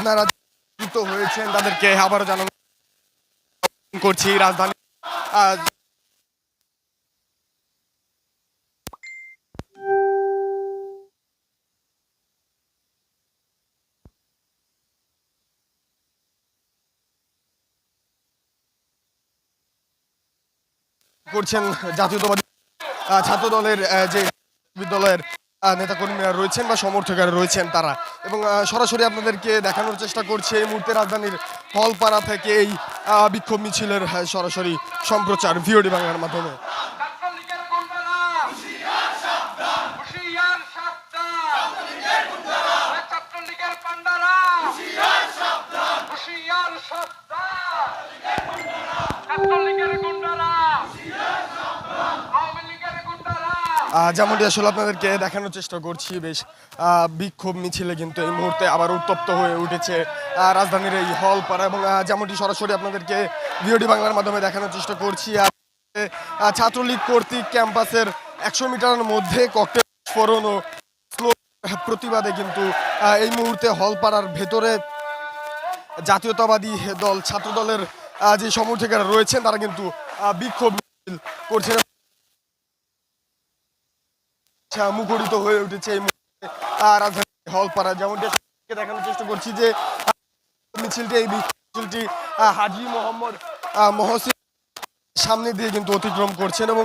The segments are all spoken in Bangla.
আপনারা যুক্ত হয়েছেন তাদেরকে আবারও জানানো করছি রাজধানী। করছেন জাতীয়তাবাদী ছাত্র দলের যে বিদ্যালয়ের নেতাকর্মীরা রয়েছেন বা সমর্থকেরা রয়েছেন তারা। এবং সরাসরি আপনাদেরকে দেখানোর চেষ্টা করছে, এই মুহূর্তে রাজধানীর হলপাড়া থেকে এই বিক্ষোভ মিছিলের সরাসরি সম্প্রচার ভিওডি বাংলার মাধ্যমে। যেমনটি আসলে আপনাদেরকে দেখানোর চেষ্টা করছি, বেশ বিক্ষোভ মিছিলে কিন্তু এই মুহূর্তে আবার উত্তপ্ত হয়ে উঠেছে রাজধানীর এই হল হলপাড়া এবং যেমনটি সরাসরি আপনাদেরকে ভিওডি বাংলার মাধ্যমে দেখানোর চেষ্টা করছি ছাত্রলীগ কর্তৃক ক্যাম্পাসের একশো মিটারের মধ্যে ককটেল বিস্ফোরণ ও প্রতিবাদে কিন্তু এই মুহূর্তে হলপাড়ার ভেতরে জাতীয়তাবাদী দল ছাত্র দলের যে সমর্থকেরা রয়েছেন, তারা কিন্তু বিক্ষোভ মিছিল করছেন। মুখরিত হয়ে উঠেছে এই মুহূর্তে। রাজধানী হলপাড়া আপনাদেরকে দেখানোর চেষ্টা করছি যে মিছিলটি, এই মিছিলটি হাজি মোহাম্মদ মহসিন সামনে দিয়ে কিন্তু অতিক্রম করছেন এবং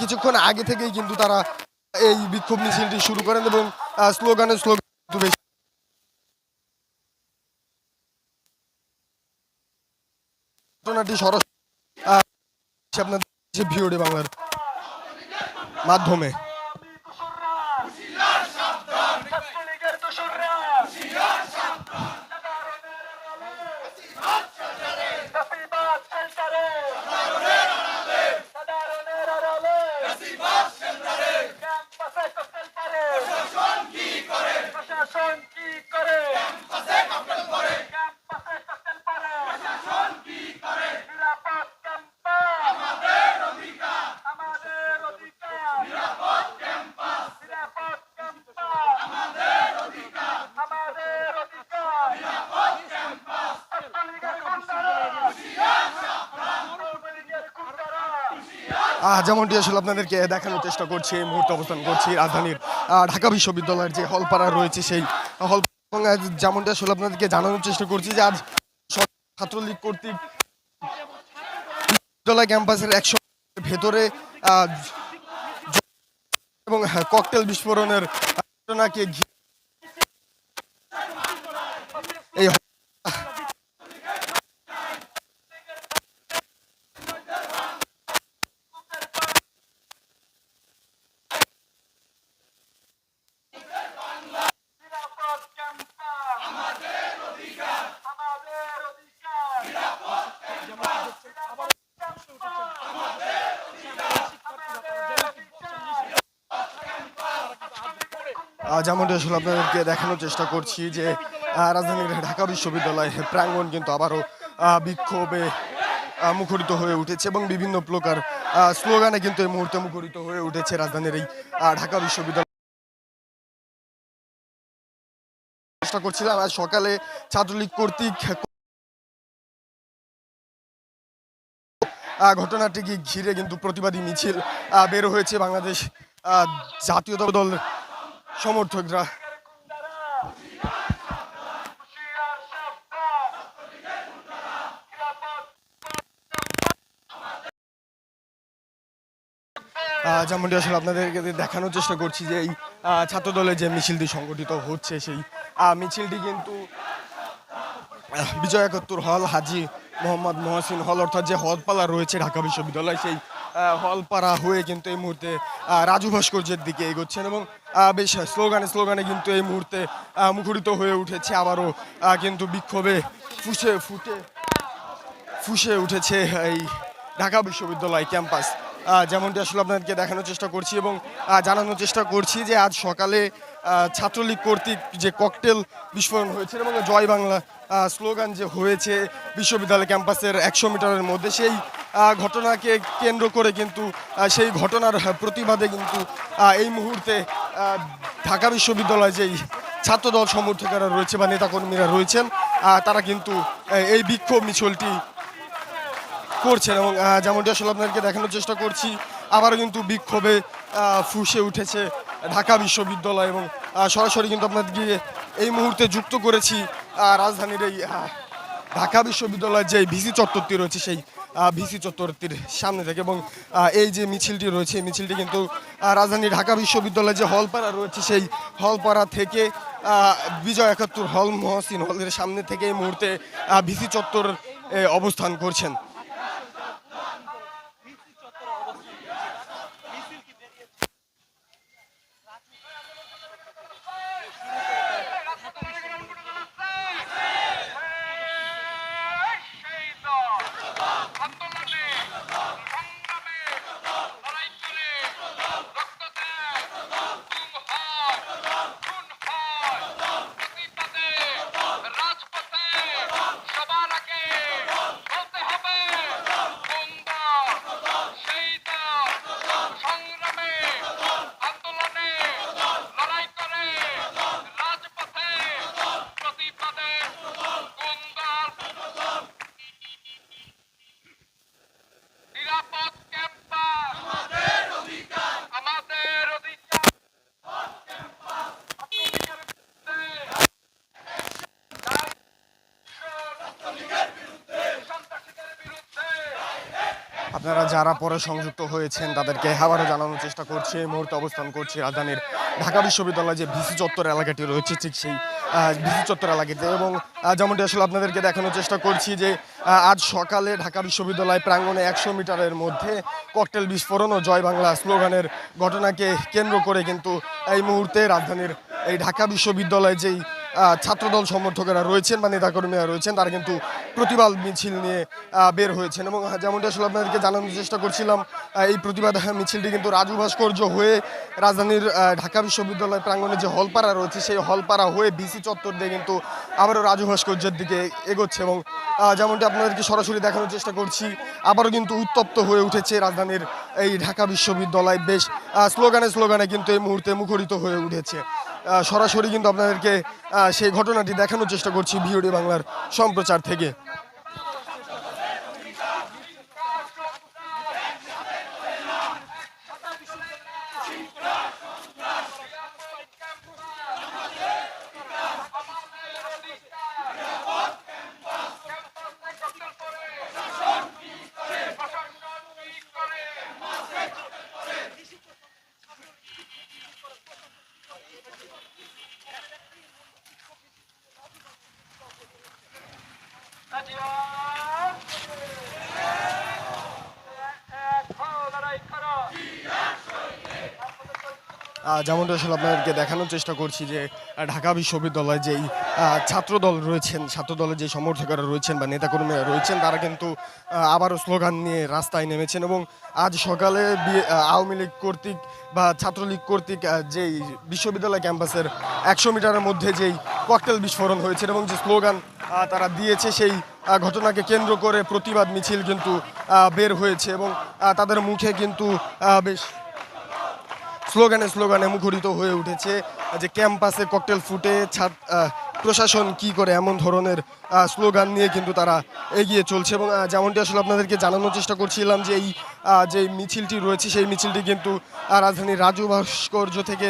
কিছুক্ষণ আগে থেকেই কিন্তু তারা এই বিক্ষোভ মিছিলটি শুরু করেন এবং স্লোগানে স্লোগান বেশ ঘটনাটি সরাসরি আপনাদের ভিওডি বাংলার মাধ্যমে। 시작! যেমনটি আসলে আপনাদেরকে দেখানোর চেষ্টা করছি এই মুহূর্তে অবস্থান করছি রাজধানীর ঢাকা বিশ্ববিদ্যালয়ের যে হলপাড়া রয়েছে সেই হল যেমনটি আসলে আপনাদেরকে জানানোর চেষ্টা করছি যে আজ ছাত্রলীগ কর্তৃক বিশ্ববিদ্যালয় ক্যাম্পাসের একশো ভেতরে এবং হ্যাঁ, ককটেল বিস্ফোরণের ঘটনাকে ঘিরে যেমনটি আসলে আপনাদেরকে দেখানোর চেষ্টা করছি যে রাজধানীর ঢাকা বিশ্ববিদ্যালয় প্রাঙ্গণ কিন্তু আবারও বিক্ষোভে মুখরিত হয়ে উঠেছে এবং বিভিন্ন প্রকার স্লোগানে কিন্তু এই মুহূর্তে মুখরিত হয়ে উঠেছে রাজধানীর এই ঢাকা বিশ্ববিদ্যালয়। চেষ্টা করছিলাম আজ সকালে ছাত্রলীগ কর্তৃক ঘটনাটিকে ঘিরে কিন্তু প্রতিবাদী মিছিল বের হয়েছে বাংলাদেশ আহ, জাতীয়তা দল সমর্থকরা। যেমনটি আসলে আপনাদেরকে দেখানোর চেষ্টা করছি যে এই আহ, ছাত্র দলের যে মিছিলটি সংগঠিত হচ্ছে সেই মিছিলটি কিন্তু বিজয় একাত্তর হল হাজি মোহাম্মদ মহসিন হল অর্থাৎ যে হলপালা রয়েছে ঢাকা বিশ্ববিদ্যালয় সেই হলপাড়া হয়ে কিন্তু এই মুহূর্তে রাজু ভাস্কর্যের দিকে এগোচ্ছেন এবং বেশ স্লোগানে স্লোগানে কিন্তু এই মুহূর্তে মুখরিত হয়ে উঠেছে আবারও কিন্তু বিক্ষোভে ফুসে ফুটে, ফুসে উঠেছে এই ঢাকা বিশ্ববিদ্যালয় ক্যাম্পাস। যেমনটি আসলে আপনাদেরকে দেখানোর চেষ্টা করছি এবং জানানোর চেষ্টা করছি যে আজ সকালে ছাত্রলীগ কর্তৃক যে ককটেল বিস্ফোরণ হয়েছে এবং জয় বাংলা স্লোগান যে হয়েছে বিশ্ববিদ্যালয় ক্যাম্পাসের একশো মিটারের মধ্যে, সেই ঘটনাকে কেন্দ্র করে কিন্তু সেই ঘটনার প্রতিবাদে কিন্তু এই মুহূর্তে ঢাকা বিশ্ববিদ্যালয় যেই ছাত্রদল সমর্থকেরা রয়েছে বা নেতাকর্মীরা রয়েছেন তারা কিন্তু এই বিক্ষোভ মিছিলটি করছেন এবং যেমনটি আসলে আপনাদেরকে দেখানোর চেষ্টা করছি, আবারও কিন্তু বিক্ষোভে ফুঁসে উঠেছে ঢাকা বিশ্ববিদ্যালয় এবং সরাসরি কিন্তু আপনাদেরকে এই মুহূর্তে যুক্ত করেছি রাজধানীর এই ঢাকা বিশ্ববিদ্যালয়ের যে ভিসি চত্বরটি রয়েছে, সেই ভিসি চত্বরটির সামনে থেকে এবং এই যে মিছিলটি রয়েছে, এই মিছিলটি কিন্তু রাজধানী ঢাকা বিশ্ববিদ্যালয়ের যে হলপাড়া রয়েছে, সেই হলপাড়া থেকে বিজয় একাত্তর হল মহসিন হলের সামনে থেকে এই মুহূর্তে ভিসি চত্বর অবস্থান করছেন। যারা পরে সংযুক্ত হয়েছেন, তাদেরকে আবারও জানানোর চেষ্টা করছি। এই মুহূর্তে অবস্থান করছি রাজধানীর ঢাকা বিশ্ববিদ্যালয় যে ভিসি চত্বর এলাকাটি রয়েছে, ঠিক সেই ভিসি চত্বর এলাকাতে এবং যেমনটি আসলে আপনাদেরকে দেখানোর চেষ্টা করছি যে আজ সকালে ঢাকা বিশ্ববিদ্যালয় প্রাঙ্গণে একশো মিটারের মধ্যে ককটেল বিস্ফোরণ ও জয় বাংলা স্লোগানের ঘটনাকে কেন্দ্র করে কিন্তু এই মুহূর্তে রাজধানীর এই ঢাকা বিশ্ববিদ্যালয়ে যেই ছাত্রদল সমর্থকেরা রয়েছেন বা নেতাকর্মীরা রয়েছেন, তারা কিন্তু প্রতিবাদ মিছিল নিয়ে বের হয়েছেন। এবং যেমনটা আসলে আপনাদেরকে জানানোর চেষ্টা করছিলাম এই প্রতিবাদ মিছিলটি কিন্তু রাজু ভাস্কর্য হয়ে রাজধানীর ঢাকা বিশ্ববিদ্যালয় প্রাঙ্গণে যে হলপাড়া রয়েছে, সেই হলপাড়া হয়ে বিসি চত্বর দিয়ে কিন্তু আবারও রাজু ভাস্কর্যের দিকে এগোচ্ছে। এবং যেমনটা আপনাদেরকে সরাসরি দেখানোর চেষ্টা করছি, আবারও কিন্তু উত্তপ্ত হয়ে উঠেছে রাজধানীর এই ঢাকা বিশ্ববিদ্যালয়। বেশ স্লোগানে স্লোগানে কিন্তু এই মুহূর্তে মুখরিত হয়ে উঠেছে। সরাসরি কিন্তু আপনাদেরকে সেই ঘটনাটি দেখানোর চেষ্টা করছি ভিওডি বাংলার সম্প্রচার থেকে। যেমনটা আসলে আপনাদেরকে দেখানোর চেষ্টা করছি যে ঢাকা বিশ্ববিদ্যালয়ে যেই ছাত্রদল রয়েছেন, ছাত্রদলের যে সমর্থকরা রয়েছেন বা নেতাকর্মীরা রয়েছেন, তারা কিন্তু আবারও স্লোগান নিয়ে রাস্তায় নেমেছেন এবং আজ সকালে আওয়ামী লীগ কর্তৃক বা ছাত্রলীগ কর্তৃক যেই বিশ্ববিদ্যালয় ক্যাম্পাসের একশো মিটারের মধ্যে যেই ককটেল বিস্ফোরণ হয়েছে এবং যে স্লোগান তারা দিয়েছে সেই ঘটনাকে কেন্দ্র করে প্রতিবাদ মিছিল কিন্তু বের হয়েছে এবং তাদের মুখে কিন্তু বেশ স্লোগানে স্লোগানে মুখরিত হয়ে উঠেছে যে ক্যাম্পাসে ককটেল ফুটে ছাত্র প্রশাসন কি করে এমন ধরনের স্লোগান নিয়ে কিন্তু তারা এগিয়ে চলছে এবং যেমনটি আসলে আপনাদেরকে জানানোর চেষ্টা করছিলাম যে এই যে মিছিলটি রয়েছে, সেই মিছিলটি কিন্তু রাজধানীর রাজু ভাস্কর্য থেকে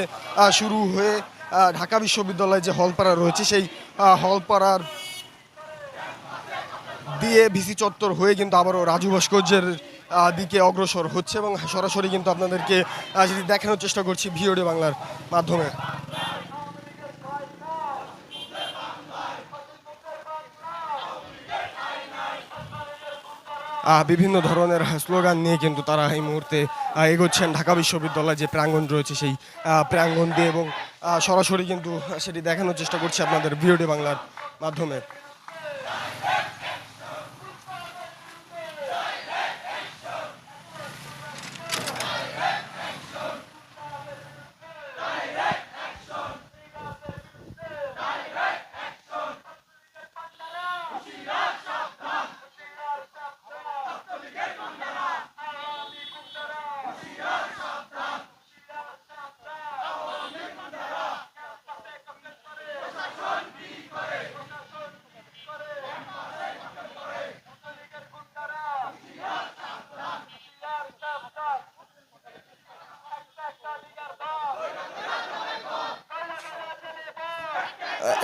শুরু হয়ে ঢাকা বিশ্ববিদ্যালয়ে যে হলপাড়া রয়েছে, সেই হলপাড়ার দিয়ে ভিসি চত্বর হয়ে কিন্তু আবারও রাজু ভাস্কর্যের দিকে অগ্রসর হচ্ছে এবং সরাসরি কিন্তু আপনাদেরকে যদি দেখানোর চেষ্টা করছি ভিওডি বাংলার মাধ্যমে। বিভিন্ন ধরনের স্লোগান নিয়ে কিন্তু তারা এই মুহূর্তে এগোচ্ছেন। ঢাকা বিশ্ববিদ্যালয় যে প্রাঙ্গণ রয়েছে সেই প্রাঙ্গণ দিয়ে এবং সরাসরি কিন্তু সেটি দেখানোর চেষ্টা করছি আপনাদের ভিওডি বাংলার মাধ্যমে।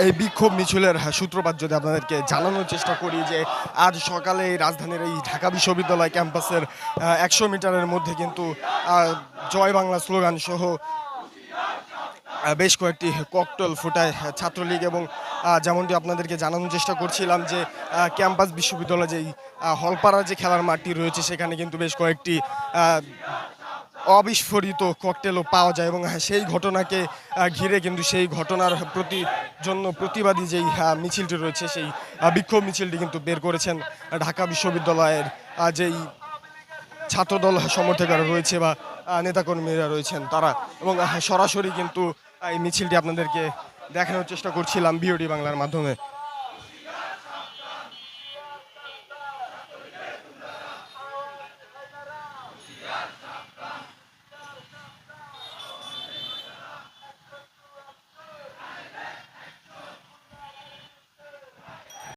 এই বিক্ষোভ মিছিলের সূত্রপাত যদি আপনাদেরকে জানানোর চেষ্টা করি যে আজ সকালে রাজধানীর এই ঢাকা বিশ্ববিদ্যালয় ক্যাম্পাসের একশো মিটারের মধ্যে কিন্তু জয় বাংলা স্লোগান সহ বেশ কয়েকটি ককটেল ফুটায় ছাত্রলীগ এবং যেমনটি আপনাদেরকে জানানোর চেষ্টা করছিলাম যে ক্যাম্পাস বিশ্ববিদ্যালয় যেই হলপাড়ার যে খেলার মাঠটি রয়েছে সেখানে কিন্তু বেশ কয়েকটি অবিস্ফোরিত ককটেলও পাওয়া যায় এবং হ্যাঁ, সেই ঘটনাকে ঘিরে কিন্তু সেই ঘটনার প্রতি জন্য প্রতিবাদী যেই আহ, মিছিলটি রয়েছে সেই বিক্ষোভ মিছিলটি কিন্তু বের করেছেন ঢাকা বিশ্ববিদ্যালয়ের যেই ছাত্রদল সমর্থকরা রয়েছে বা নেতাকর্মীরা রয়েছেন তারা এবং আহ, সরাসরি কিন্তু এই মিছিলটি আপনাদেরকে দেখানোর চেষ্টা করছিলাম বিওডি বাংলার মাধ্যমে।